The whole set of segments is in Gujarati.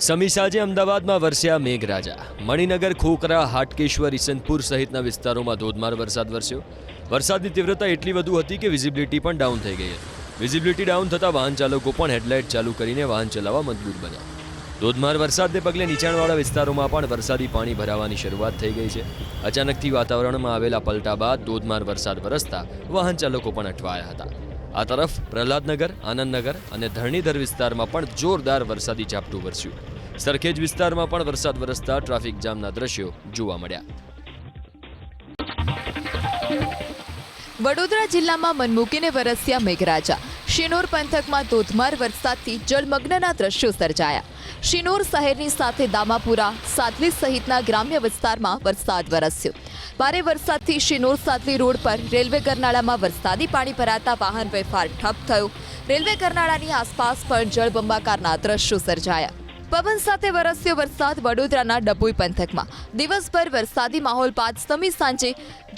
સમી સાંજે અમદાવાદમાં વરસ્યા મેઘરાજા. મણિનગર, ખોખરા, હાટકેશ્વર, ઈસનપુર સહિતના વિસ્તારોમાં ધોધમાર વરસાદ વરસ્યો. વરસાદની તીવ્રતા એટલી વધુ હતી કે વિઝિબિલિટી પણ ડાઉન થઈ ગઈ હતી. વિઝિબિલિટી ડાઉન થતાં વાહન ચાલકો પણ હેડલાઇટ ચાલુ કરીને વાહન ચલાવવા મજબૂર બન્યા. ધોધમાર વરસાદને પગલે નીચાણવાળા વિસ્તારોમાં પણ વરસાદી પાણી ભરાવાની શરૂઆત થઈ ગઈ છે. અચાનકથી વાતાવરણમાં આવેલા પલટા બાદ ધોધમાર વરસાદ વરસતા વાહન ચાલકો પણ અટવાયા હતા. આ તરફ પ્રહલાદનગર, આનંદનગર અને ધરણીધર વિસ્તારમાં પણ જોરદાર વરસાદી ઝાપટું વરસ્યું. સરખેજ વિસ્તારમાં પણ વરસાદ વરસતા ટ્રાફિક જામના દ્રશ્યો જોવા મળ્યા. વડોદરા જિલ્લામાં મનમૂકીને વરસ્યા મેઘરાજા. શિનોર પંથકમાં ધોધમાર વરસાદથી જળમગ્નના દ્રશ્યો સર્જાયા. શિનોર શહેરની સાથે દામાપુરા, સાતલી સહિતના ગ્રામ્ય વિસ્તારમાં વરસાદ વરસ્યો. ભારે વરસાદથી શિનોર સાતલી રોડ પર રેલવે ગરનાળામાં વરસાદી પાણી ભરાતા વાહન વ્યવહાર ઠપ થયો. રેલવે ગરનાળાની આસપાસ પણ જળબંબાકારના દ્રશ્યો સર્જાયા. પવન સાથે વરસ્યો વરસાદ વડોદરાના ડભોઈ પંથકમાં. દિવસભર વરસાદી માહોલ બાદ સમી સાંજે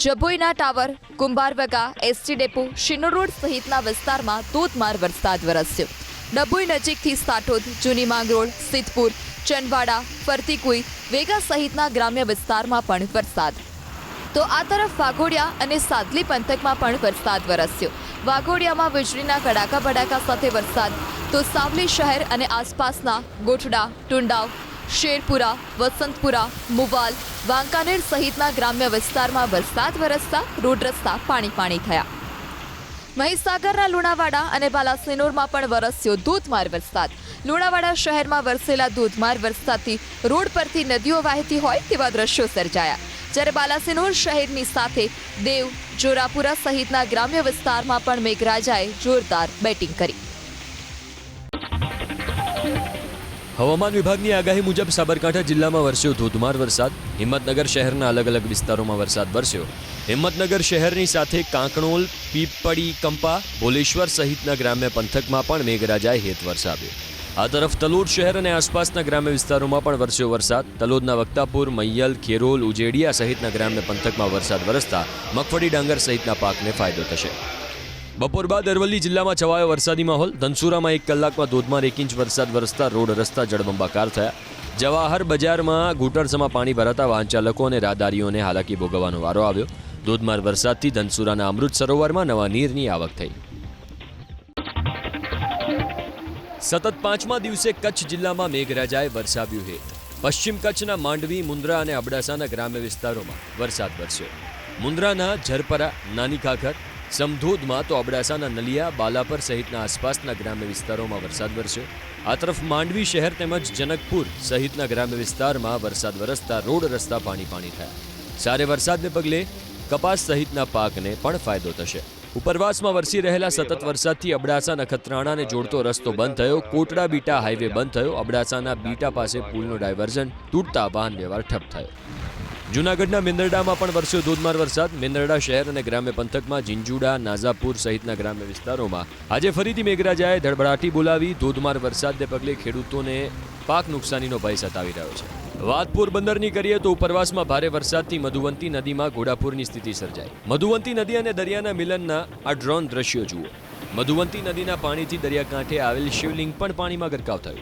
જભોઈના tower, Kumbharwaga, ST depot, Shinor road સહિતના વિસ્તારમાં ધોધમાર વરસાદ વરસ્યો. ડભોઈ નજીકથી સાઠોદ, જૂની માંગરોળ સિદ્ધપુર, ચંદવાડા, ફરતીકુઈ, વેગા સહિતના ગ્રામ્ય વિસ્તારમાં પણ વરસાદ તો આ તરફ વાઘોડિયા અને સાદલી પંથકમાં પણ વરસાદ વરસ્યો. વાઘોડિયામાં વીજળીના કડાકા ભડાકા સાથે વરસાદ. તો સાવલી શહેર અને આસપાસના ગોઠડા, ટુંડાવ, શેરપુરા, વસંતપુરા, મુવાલ, વાંકાનેર સહિતના ગ્રામ્ય વિસ્તારમાં વરસાદ વરસતા રોડ રસ્તા પાણી પાણી થયા. મહીસાગરના લુણાવાડા અને બાલાસિનોરમાં પણ વરસ્યો ધોધમાર વરસાદ. લુણાવાડા શહેરમાં વરસેલા ધોધમાર વરસાદથી રોડ પરથી નદીઓ વહેતી હોય તેવા દ્રશ્યો સર્જાયા. જ્યારે બાલાસિનોર શહેરની સાથે દેવ જોરાપુરા સહિતના ગ્રામ્ય વિસ્તારમાં પણ મેઘરાજાએ જોરદાર બેટિંગ કરી. હવામાન વિભાગની આગાહી મુજબ સાબરકાંઠા જિલ્લામાં વરસ્યો ધોધમાર વરસાદ, હિંમતનગર શહેરના અલગ અલગ વિસ્તારોમાં વરસાદ વરસ્યો. હિંમતનગર શહેરની સાથે કાંકણોલ, પીપળી, કંપા, ભોલેશ્વર સહિતના ગ્રામ્ય પંથકમાં પણ મેઘરાજાએ હેત વરસાવ્યો. આ તરફ તલોદ શહેર અને આસપાસના ગ્રામ્ય વિસ્તારોમાં પણ વરસ્યો વરસાદ. તલોદના વક્તાપુર, મૈયલ, ખેરોલ, ઉજેડિયા સહિતના ગ્રામ્ય પંથકમાં વરસાદ વરસતા મગફળી ડાંગર સહિતના પાકને ફાયદો થશે. બપોર બાદ અરવલ્લી જિલ્લામાં છવાયો વરસાદી માહોલ. ધનસુરામાં એક કલાકમાં ધોધમાર એક ઇંચ વરસાદ વરસતા રોડ રસ્તા જળબંબાકાર થયા. જવાહર બજારમાં ઘૂંટણસમાં પાણી ભરાતા વાહન ચાલકો અને રાહદારીઓને હાલાકી ભોગવવાનો વારો આવ્યો. ધોધમાર વરસાદથી ધનસુરાના અમૃત સરોવરમાં નવા નીરની આવક થઈ. સતત પાંચમા દિવસે કચ્છ જિલ્લામાં મેઘરાજાએ વરસાવ્યું હેત. પશ્ચિમ કચ્છના માંડવી, મુન્દ્રા અને અબડાસાના ગ્રામ્ય વિસ્તારોમાં વરસાદ વરસ્યો. મુન્દ્રાના ઝરપરા નાની ખાખર સમધોધમાં તો અબડાસાના નલિયા, બાલાપર સહિતના આસપાસના ગ્રામ્ય વિસ્તારોમાં વરસાદ વરસ્યો. આ તરફ માંડવી શહેર તેમજ જનકપુર સહિતના ગ્રામ્ય વિસ્તારમાં વરસાદ વરસતા રોડ રસ્તા પાણી પાણી થયા. સારે વરસાદને પગલે કપાસ સહિતના પાકને પણ ફાયદો થશે. ઉપરવાસમાં વરસી રહેલા સતત વરસાદથી અબડાસા નખત્રાણાને જોડતો રસ્તો બંધ થયો. કોટડા બીટા હાઈવે બંધ થયો. અબડાસાના બીટા પાસે પુલનું ડાયવર્ઝન તૂટતા વાહન વ્યવહાર ઠપ થયો. જૂનાગઢના મેંદરડામાં પણ વરસ્યો ધોધમાર વરસાદ. મેંદરડા શહેર અને ગ્રામ્ય પંથકમાં ઝીંઝુડા નાઝાપુર સહિતના ગ્રામ્ય વિસ્તારોમાં આજે ફરીથી મેઘરાજાએ ધડબડાટી બોલાવી. ધોધમાર વરસાદને પગલે ખેડૂતોને પાક નુકસાનીનો ભય સતાવી રહ્યો છે. વાત પોરબંદરની કરીએ તો ઉપરવાસમાં ભારે વરસાદથી મધુવંતી નદીમાં ઘોડાપુરની સ્થિતિ સર્જાઈ. મધુવંતી નદી અને દરિયાના મિલનના આ ડ્રોન દ્રશ્યો જુઓ. મધુવંતી નદીના પાણીથી દરિયાકાંઠે આવેલ શિવલિંગ પણ પાણીમાં ગરકાવ થયું.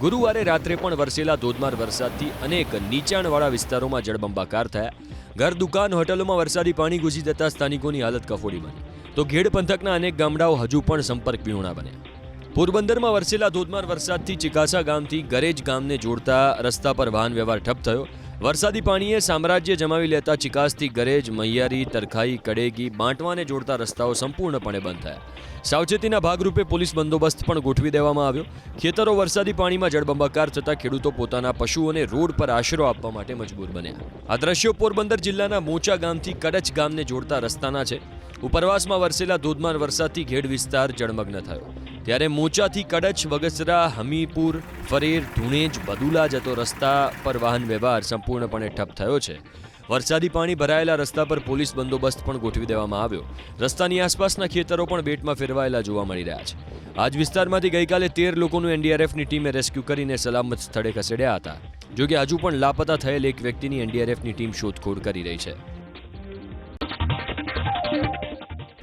ગુરુવારે રાત્રે પણ વરસેલા ધોધમાર વરસાદથી અનેક નીચાણવાળા વિસ્તારોમાં જળબંબાકાર થયા. ઘર, દુકાન, હોટલોમાં વરસાદી પાણી ઘૂસી જતા સ્થાનિકોની હાલત કફોડી બની. તો ઘેડ પંથકના અનેક ગામડાઓ હજુ પણ સંપર્ક વિહોણા બન્યા. પોરબંદરમાં વરસેલા ધોધમાર વરસાદથી ચિકાસા ગામથી ગરેજ ગામને જોડતા રસ્તા પર વાહન વ્યવહાર ઠપ થયો. વરસાદી પાણીએ સામ્રાજ્ય જમાવી લેતા ચિકાસથી ગરેજ, મૈયારી, તરખાઈ, કડેગી, બાંટવાને જોડતા રસ્તાઓ સંપૂર્ણપણે બંધ થયા. સાવચેતીના ભાગરૂપે પોલીસ બંદોબસ્ત પણ ગોઠવી દેવામાં આવ્યો. ખેતરો વરસાદી પાણીમાં જળબંબાકાર થતા ખેડૂતો પોતાના પશુઓને રોડ પર આશરો આપવા માટે મજબૂર બન્યા. આ દ્રશ્યો પોરબંદર જિલ્લાના મોચા ગામથી કડચ ગામને જોડતા રસ્તાના છે. ઉપરવાસમાં વરસેલા ધોધમાર વરસાદથી ઘેડ વિસ્તાર જળમગ્ન થયો. ત્યારે મોચાથી કડચ વગસરા હમીપુર ફરેર, ધુણેજ, બદુલા જતો રસ્તા પર વાહન વ્યવહાર સંપૂર્ણપણે ઠપ થયો છે. વરસાદી પાણી ભરાયેલા રસ્તા પર પોલીસ બંદોબસ્ત પણ ગોઠવી દેવામાં આવ્યો. રસ્તાની આસપાસના ખેતરો પણ બેટમાં ફેરવાયેલા જોવા મળી રહ્યા છે. આજ વિસ્તારમાંથી ગઈકાલે તેર લોકોનું એનડીઆરએફની ટીમે રેસ્ક્યુ કરીને સલામત સ્થળે ખસેડ્યા હતા. જોકે હજુ પણ લાપતા થયેલ એક વ્યક્તિની એનડીઆરએફની ટીમ શોધખોળ કરી રહી છે.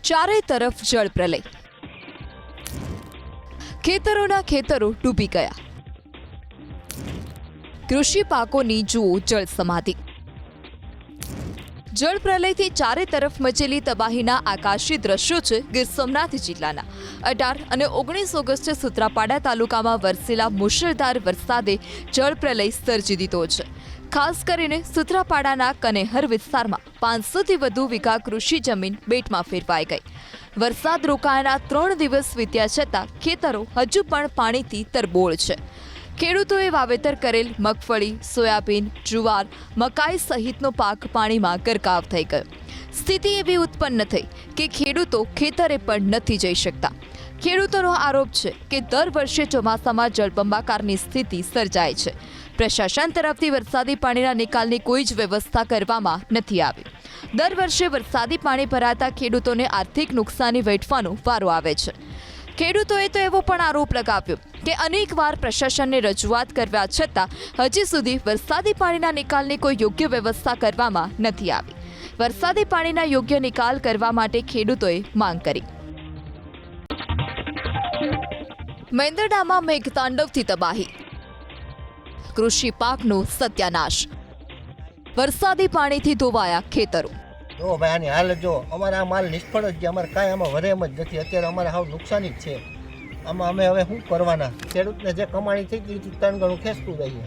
ચારે તરફ જળ પ્રલય. ખેતરોના ખેતરો ડૂબી ગયા. કૃષિ પાકોની જુઓ જળ સમાધિ. જળ પ્રલયથી ચારે તરફ મચેલી તબાહીના આકાશી દ્રશ્યો છે ગીર સોમનાથ જિલ્લાના. અઢાર અને ઓગણીસ ઓગસ્ટે સુત્રાપાડા તાલુકામાં વરસેલા મુશળધાર વરસાદે જળ પ્રલય સર્જી દીધો છે. ખાસ કરીને સુત્રાપાડાના કનેહર વિસ્તારમાં પાંચસોથી વધુ વીઘા કૃષિ જમીન બેટમાં ફેરવાઈ ગઈ. વરસાદ રોકાયાના ત્રણ દિવસ વીત્યા છતાં ખેતરો હજુ પણ પાણીથી તરબોળ છે. ખેડૂતોએ વાવેતર કરેલ મગફળી, સોયાબીન, જુવાર, મકાઈ સહિતનો પાક પાણીમાં ગરકાવ થઈ ગયો. સ્થિતિ એવી ઉત્પન્ન થઈ કે ખેડૂતો ખેતરે પણ નથી જઈ શકતા. ખેડૂતોનો આરોપ છે કે દર વર્ષે ચોમાસામાં જળબંબાકારની સ્થિતિ સર્જાય છે. પ્રશાસન તરફથી વરસાદી પાણીના નિકાલની કોઈ જ વ્યવસ્થા કરવામાં નથી આવી. દર વર્ષે વરસાદી પાણી ભરાતા ખેડૂતોને આર્થિક નુકસાની વેઠવાનો વારો આવે છે. ખેડૂતોએ તો એવો પણ આરોપ લગાવ્યો કે અનેકવાર પ્રશાસનને રજૂઆત કરવા છતાં હજી સુધી વરસાદી પાણીના નિકાલની કોઈ યોગ્ય વ્યવસ્થા કરવામાં નથી આવી. વરસાદી પાણીના યોગ્ય નિકાલ કરવા માટે ખેડૂતોએ માંગ કરી. મેંદરડામાં મેઘતાંડવથી તબાહી. કૃષિ પાકનો સત્યાનાશ. વરસાદી પાણીથી ધોવાયા ખેતરો. જો ભાઈ આની હાલત જો અમારે આ માલ નિષ્ફળ જ છે અમારે કાંઈ આમાં વધે એમ જ નથી. અત્યારે અમારે હાવ નુકસાની જ છે. આમાં અમે હવે શું કરવાના? ખેડૂતને જે કમાણી થઈ ગઈ ત્રણ ગણું ખેંચતું રહીએ.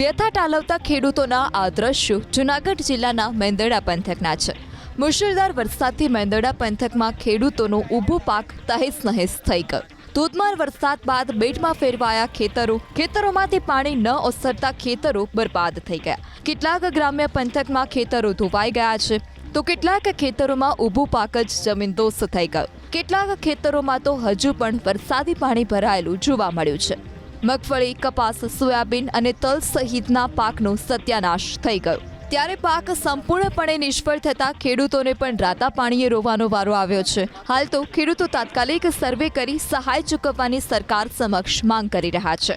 વ્યથા ટાલવતા ખેડૂતોના આ દ્રશ્યો જૂનાગઢ જિલ્લાના મેંદરડા પંથકના છે. મુશળધાર વરસાદથી મેંદરડા પંથકમાં ખેડૂતોનો ઊભો પાક તહેસ નહેસ થઈ ગયો. ધોધમાર વરસાદ બાદ બેટમાં ફેરવાયા ખેતરો. ખેતરોમાંથી પાણી ન ઓસરતા ખેતરો બરબાદ થઈ ગયા. કેટલાક ગ્રામ્ય પંથકમાં ખેતરો ધોવાઈ ગયા છે. તો કેટલાક ખેતરોમાં ઊભું પાક જ જમીનદોસ્ત થઈ ગયો. કેટલાક ખેતરોમાં તો હજુ પણ વરસાદી પાણી ભરાયેલું જોવા મળ્યું છે. મગફળી, કપાસ, સોયાબીન અને તલ સહિતના પાકનો સત્યાનાશ થઈ ગયો. ત્યારે પાક સંપૂર્ણપણે નિષ્ફળ થતા ખેડૂતોને પણ રાતા પાણીએ રોવાનો વારો આવ્યો છે. હાલ તો ખેડૂતો તાત્કાલિક સર્વે કરી સહાય ચૂકવવાની સરકાર સમક્ષ માંગ કરી રહ્યા છે.